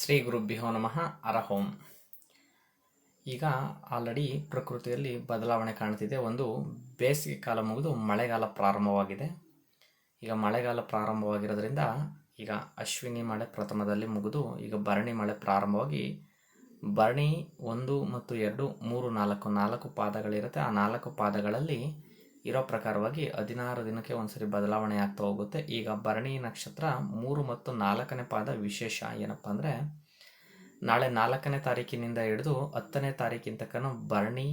ಶ್ರೀ ಗುರುಭ್ಯೋ ನಮಃ ಅರಹೋಂ ಈಗ ಆಲ್ರೆಡಿ ಪ್ರಕೃತಿಯಲ್ಲಿ ಬದಲಾವಣೆ ಕಾಣ್ತಿದೆ. ಒಂದು ಬೇಸಿಗೆ ಕಾಲ ಮುಗಿದು ಮಳೆಗಾಲ ಪ್ರಾರಂಭವಾಗಿದೆ. ಈಗ ಮಳೆಗಾಲ ಪ್ರಾರಂಭವಾಗಿರೋದ್ರಿಂದ ಈಗ ಅಶ್ವಿನಿ ಮಳೆ ಪ್ರಥಮದಲ್ಲಿ ಮುಗಿದು ಈಗ ಭರಣಿ ಮಳೆ ಪ್ರಾರಂಭವಾಗಿ ಭರಣಿ ಒಂದು ಮತ್ತು ಎರಡು, ಮೂರು, ನಾಲ್ಕು ನಾಲ್ಕು ಪಾದಗಳಿರುತ್ತೆ. ಆ ನಾಲ್ಕು ಪಾದಗಳಲ್ಲಿ ಇರೋ ಪ್ರಕಾರವಾಗಿ ಹದಿನಾರು ದಿನಕ್ಕೆ ಒಂದ್ಸರಿ ಬದಲಾವಣೆ ಆಗ್ತಾ ಹೋಗುತ್ತೆ. ಈಗ ಭರಣಿ ನಕ್ಷತ್ರ ಮೂರು ಮತ್ತು ನಾಲ್ಕನೇ ಪಾದ ವಿಶೇಷ. ಏನಪ್ಪ ಅಂದರೆ, ನಾಳೆ ನಾಲ್ಕನೇ ತಾರೀಕಿನಿಂದ ಹಿಡಿದು ಹತ್ತನೇ ತಾರೀಕಿನ ತಕ್ಕ ಭರಣಿ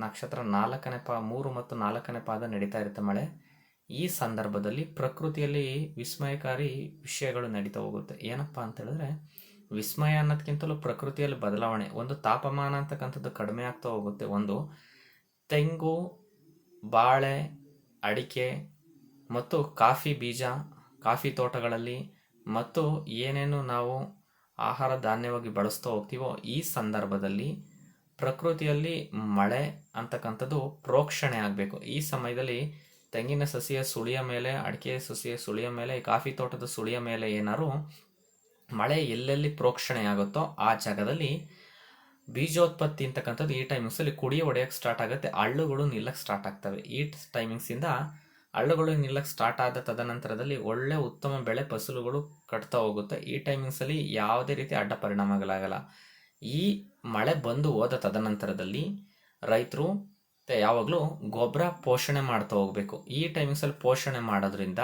ನಕ್ಷತ್ರ ನಾಲ್ಕನೇ ಪಾ, ಮೂರು ಮತ್ತು ನಾಲ್ಕನೇ ಪಾದ ನಡೀತಾ ಇರುತ್ತೆ ಮಳೆ. ಈ ಸಂದರ್ಭದಲ್ಲಿ ಪ್ರಕೃತಿಯಲ್ಲಿ ವಿಸ್ಮಯಕಾರಿ ವಿಷಯಗಳು ನಡೀತಾ ಹೋಗುತ್ತೆ. ಏನಪ್ಪ ಅಂತ ಹೇಳಿದ್ರೆ, ವಿಸ್ಮಯ ಅನ್ನೋದಕ್ಕಿಂತಲೂ ಪ್ರಕೃತಿಯಲ್ಲಿ ಬದಲಾವಣೆ. ಒಂದು ತಾಪಮಾನ ಅಂತಕ್ಕಂಥದ್ದು ಕಡಿಮೆ ಆಗ್ತಾ ಹೋಗುತ್ತೆ. ಒಂದು ತೆಂಗು ಬಾಳೆ, ಅಡಿಕೆ ಮತ್ತು ಕಾಫಿ ಬೀಜ, ಕಾಫಿ ತೋಟಗಳಲ್ಲಿ ಮತ್ತು ಏನೇನು ನಾವು ಆಹಾರ ಧಾನ್ಯವಾಗಿ ಬಳಸ್ತಾ ಹೋಗ್ತೀವೋ ಈ ಸಂದರ್ಭದಲ್ಲಿ ಪ್ರಕೃತಿಯಲ್ಲಿ ಮಳೆ ಅಂತಕ್ಕಂಥದ್ದು ಪ್ರೋಕ್ಷಣೆ ಆಗಬೇಕು. ಈ ಸಮಯದಲ್ಲಿ ತೆಂಗಿನ ಸಸಿಯ ಸುಳಿಯ ಮೇಲೆ, ಅಡಿಕೆ ಸಸಿಯ ಸುಳಿಯ ಮೇಲೆ, ಕಾಫಿ ತೋಟದ ಸುಳಿಯ ಮೇಲೆ ಏನಾದ್ರು ಮಳೆ ಎಲ್ಲೆಲ್ಲಿ ಪ್ರೋಕ್ಷಣೆ ಆಗುತ್ತೋ ಆ ಜಾಗದಲ್ಲಿ ಬೀಜೋತ್ಪತ್ತಿ ಅಂತಕ್ಕಂಥದ್ದು ಈ ಟೈಮಿಂಗ್ಸಲ್ಲಿ ಕುಡಿ ಹೊಡೆಯೋಕ್ಕೆ ಸ್ಟಾರ್ಟ್ ಆಗುತ್ತೆ, ಹಳ್ಳುಗಳು ನಿಲ್ಲಕ್ಕೆ ಸ್ಟಾರ್ಟ್ ಆಗ್ತವೆ. ಈ ಟೈಮಿಂಗ್ಸಿಂದ ಹಳ್ಳುಗಳು ನಿಲ್ಲಕ್ಕೆ ಸ್ಟಾರ್ಟ್ ಆದ ತದನಂತರದಲ್ಲಿ ಒಳ್ಳೆ ಉತ್ತಮ ಬೆಳೆ ಫಸಲುಗಳು ಕಟ್ತಾ ಹೋಗುತ್ತೆ. ಈ ಟೈಮಿಂಗ್ಸಲ್ಲಿ ಯಾವುದೇ ರೀತಿ ಅಡ್ಡ ಪರಿಣಾಮಗಳಾಗಲ್ಲ ಈ ಮಳೆ ಬಂದು ಹೋದ ತದನಂತರದಲ್ಲಿ ರೈತರು ಯಾವಾಗಲೂ ಗೊಬ್ಬರ ಪೋಷಣೆ ಮಾಡ್ತಾ ಹೋಗಬೇಕು. ಈ ಟೈಮಿಂಗ್ಸಲ್ಲಿ ಪೋಷಣೆ ಮಾಡೋದ್ರಿಂದ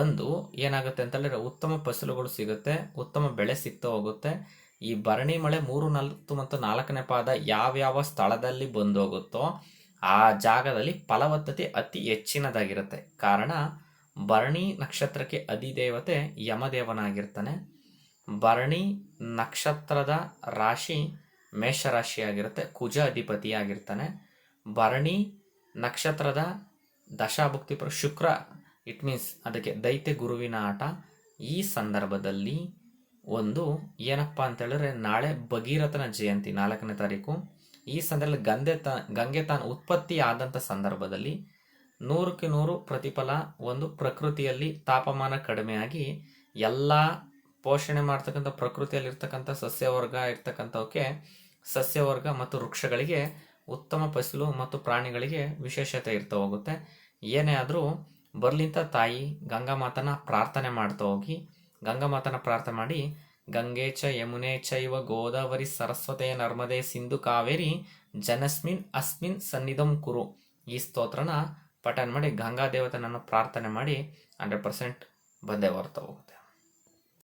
ಒಂದು ಏನಾಗುತ್ತೆ ಅಂತ ಹೇಳಿದ್ರೆ ಉತ್ತಮ ಫಸಲುಗಳು ಸಿಗುತ್ತೆ, ಉತ್ತಮ ಬೆಳೆ ಸಿಗ್ತಾ ಹೋಗುತ್ತೆ. ಈ ಭರಣಿ ಮಳೆ ಮೂರು ನಾಲ್ಕು ಮತ್ತು ನಾಲ್ಕನೇ ಪಾದ ಯಾವ್ಯಾವ ಸ್ಥಳದಲ್ಲಿ ಬಂದೋಗುತ್ತೋ ಆ ಜಾಗದಲ್ಲಿ ಫಲವತ್ತತೆ ಅತಿ ಹೆಚ್ಚಿನದಾಗಿರುತ್ತೆ. ಕಾರಣ, ಭರಣಿ ನಕ್ಷತ್ರಕ್ಕೆ ಅಧಿದೇವತೆ ಯಮದೇವನಾಗಿರ್ತಾನೆ. ಭರಣಿ ನಕ್ಷತ್ರದ ರಾಶಿ ಮೇಷರಾಶಿಯಾಗಿರುತ್ತೆ, ಕುಜ ಅಧಿಪತಿಯಾಗಿರ್ತಾನೆ. ಭರಣಿ ನಕ್ಷತ್ರದ ದಶಾಭುಕ್ತಿ ಪ್ರ ಶುಕ್ರ ಇಟ್ ಮೀನ್ಸ್ ಅದಕ್ಕೆ ದೈತ್ಯ ಗುರುವಿನ ಆಟ. ಈ ಸಂದರ್ಭದಲ್ಲಿ ಒಂದು, ಏನಪ್ಪ ಅಂತ ಹೇಳಿದ್ರೆ ನಾಳೆ ಭಗೀರಥನ ಜಯಂತಿ ನಾಲ್ಕನೇ ತಾರೀಕು. ಈ ಸಂದರ್ಭದಲ್ಲಿ ಗಂಗೆ ತ, ಗಂಗೆ ತಾನು ಉತ್ಪತ್ತಿ ಆದಂಥ ಸಂದರ್ಭದಲ್ಲಿ ನೂರಕ್ಕೆ ನೂರು ಪ್ರತಿಫಲ, ಒಂದು ಪ್ರಕೃತಿಯಲ್ಲಿ ತಾಪಮಾನ ಕಡಿಮೆಯಾಗಿ ಎಲ್ಲ ಪೋಷಣೆ ಮಾಡ್ತಕ್ಕಂಥ ಪ್ರಕೃತಿಯಲ್ಲಿ ಇರ್ತಕ್ಕಂಥ ಸಸ್ಯವರ್ಗ ಇರ್ತಕ್ಕಂಥವಕ್ಕೆ ಸಸ್ಯವರ್ಗ ಮತ್ತು ವೃಕ್ಷಗಳಿಗೆ ಉತ್ತಮ ಫಸಲು ಮತ್ತು ಪ್ರಾಣಿಗಳಿಗೆ ವಿಶೇಷತೆ ಇರ್ತಾ ಹೋಗುತ್ತೆ. ಏನೇ ಆದರೂ ಬರ್ಲಿಂತ ತಾಯಿ ಗಂಗಾ ಮಾತನ ಪ್ರಾರ್ಥನೆ ಮಾಡ್ತಾ ಹೋಗಿ ಗಂಗಾ ಮಾತನ ಪ್ರಾರ್ಥನೆ ಮಾಡಿ ಗಂಗೇಚ ಚ ಯಮುನೆ ಚೈವ ಗೋದಾವರಿ ಸರಸ್ವತೆ ನರ್ಮದೆ ಸಿಂಧು ಕಾವೇರಿ, ಜನಸ್ಮಿನ್ ಅಸ್ಮಿನ್ ಸನ್ನಿಧಂ ಕುರು. ಈ ಸ್ತೋತ್ರನ ಪಠನ್ ಮಾಡಿ ಗಂಗಾ ದೇವತನನ್ನು ಪ್ರಾರ್ಥನೆ ಮಾಡಿ ಹಂಡ್ರೆಡ್ ಪರ್ಸೆಂಟ್ ಬಂದೇ ಬರ್ತಾ ಹೋಗುತ್ತೆ.